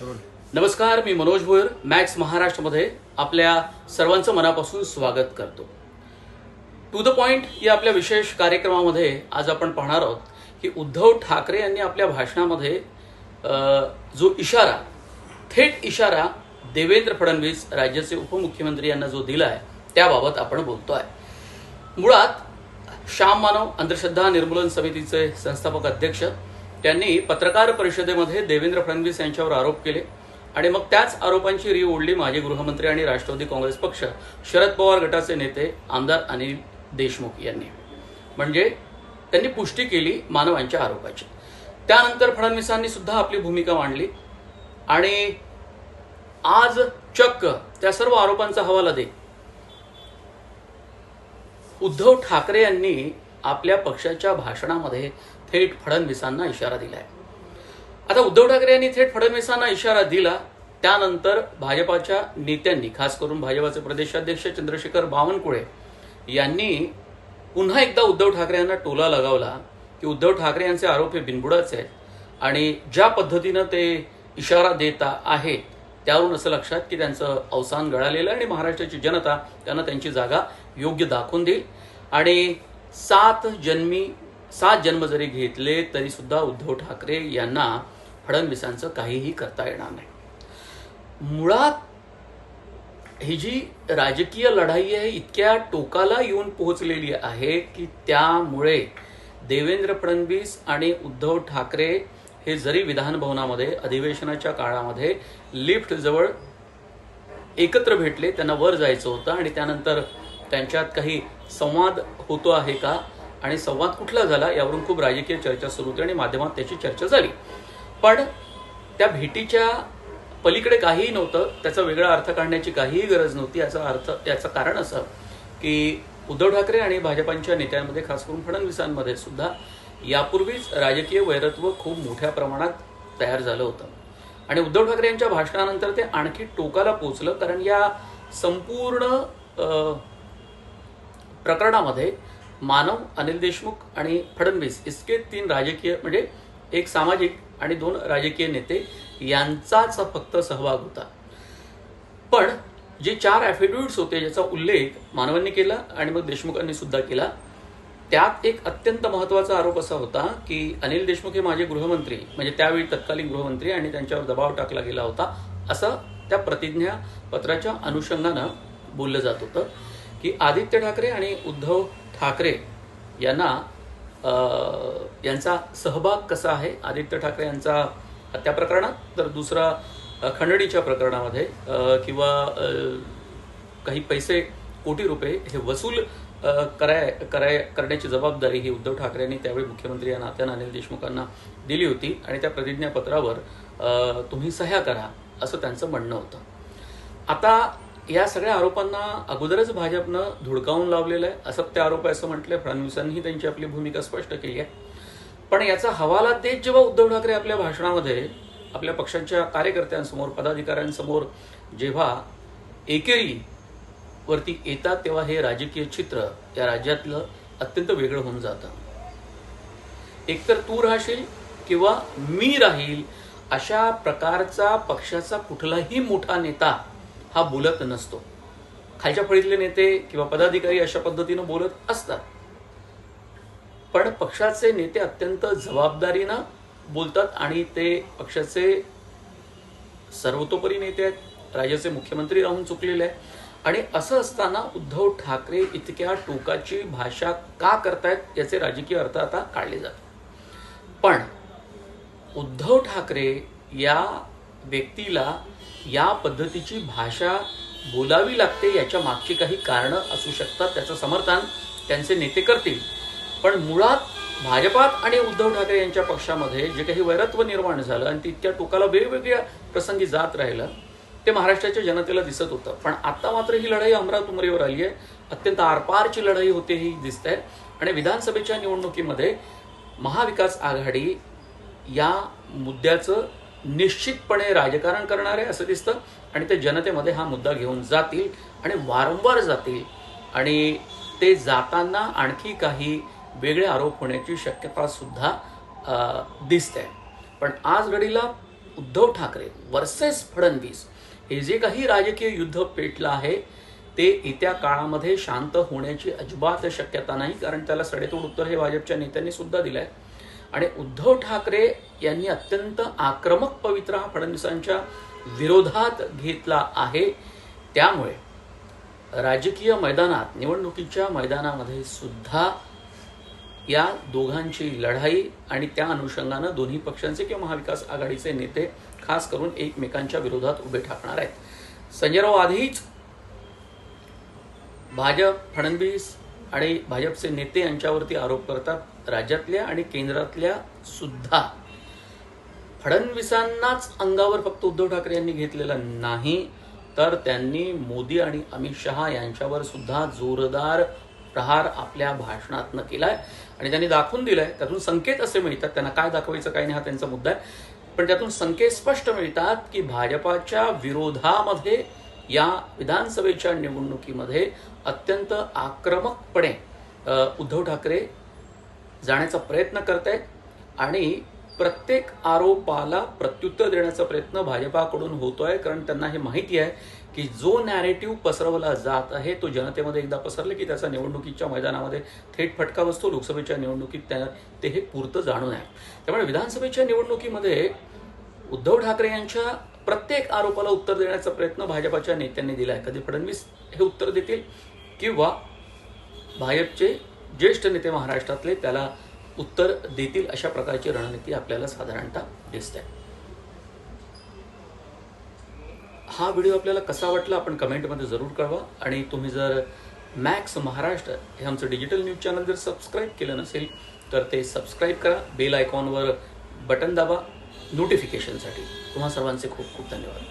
नमस्कार मी मनोज भोयर मॅक्स महाराष्ट्रमध्ये आपल्या सर्वांचं मनापासून स्वागत करतो. टू द पॉइंट या आपल्या विशेष कार्यक्रमामध्ये आज आपण पाहणार आहोत की उद्धव ठाकरे यांनी आपल्या भाषणामध्ये जो इशारा थेट इशारा देवेंद्र फडणवीस राज्याचे उपमुख्यमंत्री यांना जो दिला आहे त्याबाबत आपण बोलतो आहे मुळात श्याम मानव अंधश्रद्धा निर्मूलन समितीचे संस्थापक अध्यक्ष त्यांनी पत्रकार परिषदेमध्ये देवेंद्र फडणवीस यांच्यावर आरोप केले आणि मग त्याच आरोपांची री ओढली माजी गृहमंत्री आणि राष्ट्रवादी काँग्रेस पक्ष शरद पवार गटाचे नेते आमदार अनिल देशमुख यांनी. म्हणजे त्यांनी पुष्टी केली मानवांच्या आरोपाची. त्यानंतर फडणवीसांनी सुद्धा आपली भूमिका मांडली आणि आज चक्क त्या सर्व आरोपांचा हवाला दे. उद्धव ठाकरे यांनी आपल्या पक्षाच्या भाषणामध्ये थेट फडणवीसांना इशारा दिलाय. आता उद्धव ठाकरे यांनी थेट फडणवीसांना इशारा दिला त्यानंतर भाजपाच्या नेत्यांनी खास करून भाजपाचे प्रदेशाध्यक्ष चंद्रशेखर बावनकुळे यांनी पुन्हा एकदा उद्धव ठाकरे यांना टोला लगावला की उद्धव ठाकरे यांचे आरोप हे बिनबुडाचे आहेत आणि ज्या पद्धतीनं ते इशारा देता आहेत त्यावरून असं लक्षात की त्यांचं अवसान गळालेलं आहे आणि महाराष्ट्राची जनता त्यांना त्यांची जागा योग्य दाखवून देईल. आणि सात जन्मी सात जन्म जरी घेतले तरी सुद्धा उद्धव ठाकरे यांना फडणवीसांचं काहीही करता येणार नाही. मुळात ही जी राजकीय लढाई आहे इतक्या टोकाला येऊन पोहोचलेली आहे की त्यामुळे देवेंद्र फडणवीस आणि उद्धव ठाकरे हे जरी विधानभवनामध्ये अधिवेशनाच्या काळामध्ये लिफ्ट जवळ एकत्र भेटले त्यांना वर जायचं होतं आणि त्यानंतर त्यांच्यात काही संवाद होतो आहे का? आणि संवाद कुठला झाला? यावरून खूप राजकीय चर्चा सुरू होती आणि माध्यमात त्याची चर्चा झाली. पण त्या भेटीच्या पलीकडे काहीही नव्हतं. त्याचा वेगळा अर्थ काढण्याची काहीही गरज नव्हती. याचा अर्थ याचं कारण असं की उद्धव ठाकरे आणि भाजपांच्या नेत्यांमध्ये खास करून फडणवीसांमध्ये सुद्धा यापूर्वीच राजकीय वैरत्व खूप मोठ्या प्रमाणात तयार झालं होतं. आणि उद्धव ठाकरे यांच्या भाषणानंतर ते आणखी टोकाला पोचलं कारण या संपूर्ण प्रकरणामध्ये मानव अनिल देशमुख आणि फडणवीस इतके तीन राजकीय म्हणजे एक सामाजिक आणि दोन राजकीय नेते यांचाच फक्त सहभाग होता. पण जे चार ॲफिडेविट्स होते ज्याचा उल्लेख मानवांनी केला आणि मग देशमुखांनी सुद्धा केला त्यात एक अत्यंत महत्त्वाचा आरोप असा होता की अनिल देशमुख हे माझे गृहमंत्री म्हणजे त्यावेळी तत्कालीन गृहमंत्री आणि त्यांच्यावर दबाव टाकला गेला होता असं त्या प्रतिज्ञा पत्राच्या अनुषंगानं बोललं जात होतं. की आदित्य ठाकरे आणि उद्धव ठाकरे यांना यांचा सहभाग कसा आहे? आदित्य ठाकरे यांचा हत्या प्रकरणात तर दुसरा खंडणीच्या प्रकरणामध्ये किंवा काही पैसे कोटी रुपये हे वसूल कराय कराय करण्याची जबाबदारी ही उद्धव ठाकरे यांनी त्यावेळी मुख्यमंत्री या नात्यानं अनिल देशमुखांना दिली होती आणि त्या प्रतिज्ञापत्रावर तुम्ही सह्या करा असं त्यांचं म्हणणं होतं. आता या सगळ्या आरोपांना अगोदरच भाजपनं धुडकावून लावलेलं आहे. असत्य आरोप आहे असं म्हटलंय. फडणवीसांनी त्यांची आपली भूमिका स्पष्ट केली आहे. पण याचा हवाला देत जेव्हा उद्धव ठाकरे आपल्या भाषणामध्ये आपल्या पक्षांच्या कार्यकर्त्यांसमोर पदाधिकाऱ्यांसमोर जेव्हा एकेरी वरती येतात तेव्हा हे राजकीय चित्र या राज्यातलं अत्यंत वेगळं होऊन जातं. एकतर तू राहशील किंवा मी राहील अशा प्रकारचा पक्षाचा कुठलाही मोठा नेता हा बोलत नसतो. खालच्या फळीतले नेते किंवा पदाधिकारी अशा पद्धतीनं बोलत असतात. पण पक्षाचे नेते अत्यंत जबाबदारीनं बोलतात आणि ते पक्षाचे सर्वतोपरी नेते आहेत. राज्याचे मुख्यमंत्री राहून चुकलेले आहे आणि असं असताना उद्धव ठाकरे इतक्या टोकाची भाषा का करतायत याचे राजकीय अर्थ आता काढले जातात. पण उद्धव ठाकरे या व्यक्तीला या पद्धतीची भाषा बोलावी लागते याच्या मागची काही कारणं असू शकतात त्याचं समर्थन त्यांचे नेते करतील. पण मुळात भाजपात आणि उद्धव ठाकरे यांच्या पक्षामध्ये जे काही वैरत्व निर्माण झालं आणि ते इतक्या टोकाला वेगवेगळ्या प्रसंगी जात राहिलं ते महाराष्ट्राच्या जनतेला दिसत होतं. पण आता मात्र ही लढाई अमरावतीवर आली आहे. अत्यंत आरपारची लढाई होते ही दिसत आहे आणि विधानसभेच्या निवडणुकीमध्ये महाविकास आघाडी या मुद्द्याचं निश्चितपणे राजकारण करणारे असं दिसतं आणि ते जनतेमध्ये हा मुद्दा घेऊन जातील आणि वारंवार जातील. आणि ते जाताना आणखी काही वेगळे आरोप होण्याची शक्यता सुद्धा दिसते. पण आज घडीला उद्धव ठाकरे वर्सेस फडणवीस हे जे काही राजकीय युद्ध पेटलं आहे ते येत्या काळामध्ये शांत होण्याची अजिबात शक्यता नाही कारण त्याला सडेतोड उत्तर हे भाजपच्या नेत्यांनी सुद्धा दिलं आहे आणि उद्धव ठाकरे यांनी अत्यंत आक्रमक पवित्रा हा फडणवीसांच्या विरोधात घेतला आहे. त्यामुळे राजकीय मैदानात निवडणुकीच्या मैदानामध्ये सुद्धा या दोघांची लढाई आणि त्या अनुषंगानं दोन्ही पक्षांचे किंवा महाविकास आघाडीचे नेते खास करून एकमेकांच्या विरोधात उभे ठाकणार आहेत. संजयराव आधीच भाजप फडणवीस आणि भाजपचे नेते यांच्यावरती आरोप करतात. राज्यातल्या आणि केंद्रातल्या सुद्धा फडणवीसांनाच अंगावर फक्त उद्धव ठाकरे यांनी घेतलेलं नाही तर त्यांनी मोदी आणि अमित शहा यांच्यावर सुद्धा जोरदार प्रहार आपल्या भाषणातनं केलाय. आणि त्यांनी दाखवून दिलाय त्यातून संकेत असे मिळतात. त्यांना काय दाखवायचं काय नाही हा त्यांचा मुद्दा आहे. पण त्यातून संकेत स्पष्ट मिळतात की भाजपाच्या विरोधामध्ये या विधानसभेच्या निवडणुकीमध्ये अत्यंत आक्रमकपणे उद्धव ठाकरे जाण्याचा प्रयत्न करत आहेत आणि प्रत्येक आरोपाला प्रत्युत्तर देण्याचा प्रयत्न भाजपाकडून होतोय कारण त्यांना हे माहिती आहे की जो नॅरेटिव्ह पसरवला जात आहे तो जनतेमध्ये एकदा पसरले की त्याचा निवडणुकीच्या मैदानामध्ये थेट फटका बसतो लोकसभेच्या निवडणुकीत त्या ते हे पुरतं जाणून आहे. त्यामुळे विधानसभेच्या निवडणुकीमध्ये उद्धव ठाकरे यांच्या प्रत्येक आरोपाला उत्तर देण्याचा प्रयत्न भाजपाच्या नेत्यांनी दिला आहे कधी फडणवीस हे उत्तर देतील किंवा भाजपचे ज्येष्ठ नेते महाराष्ट्रातले त्याला उत्तर देतील अशा प्रकारची रणनीती आपल्याला साधारणतः दिसते. हा व्हिडिओ आपल्याला कसा वाटला आपण कमेंटमध्ये जरूर कळवा आणि तुम्ही जर मॅक्स महाराष्ट्र हे आमचं डिजिटल न्यूज चॅनल जर सबस्क्राईब केलं नसेल तर ते सबस्क्राईब करा बेल आयकॉनवर बटन दाबा नोटिफिकेशनसाठी. तुम्हा सर्वांचे खूप खूप धन्यवाद.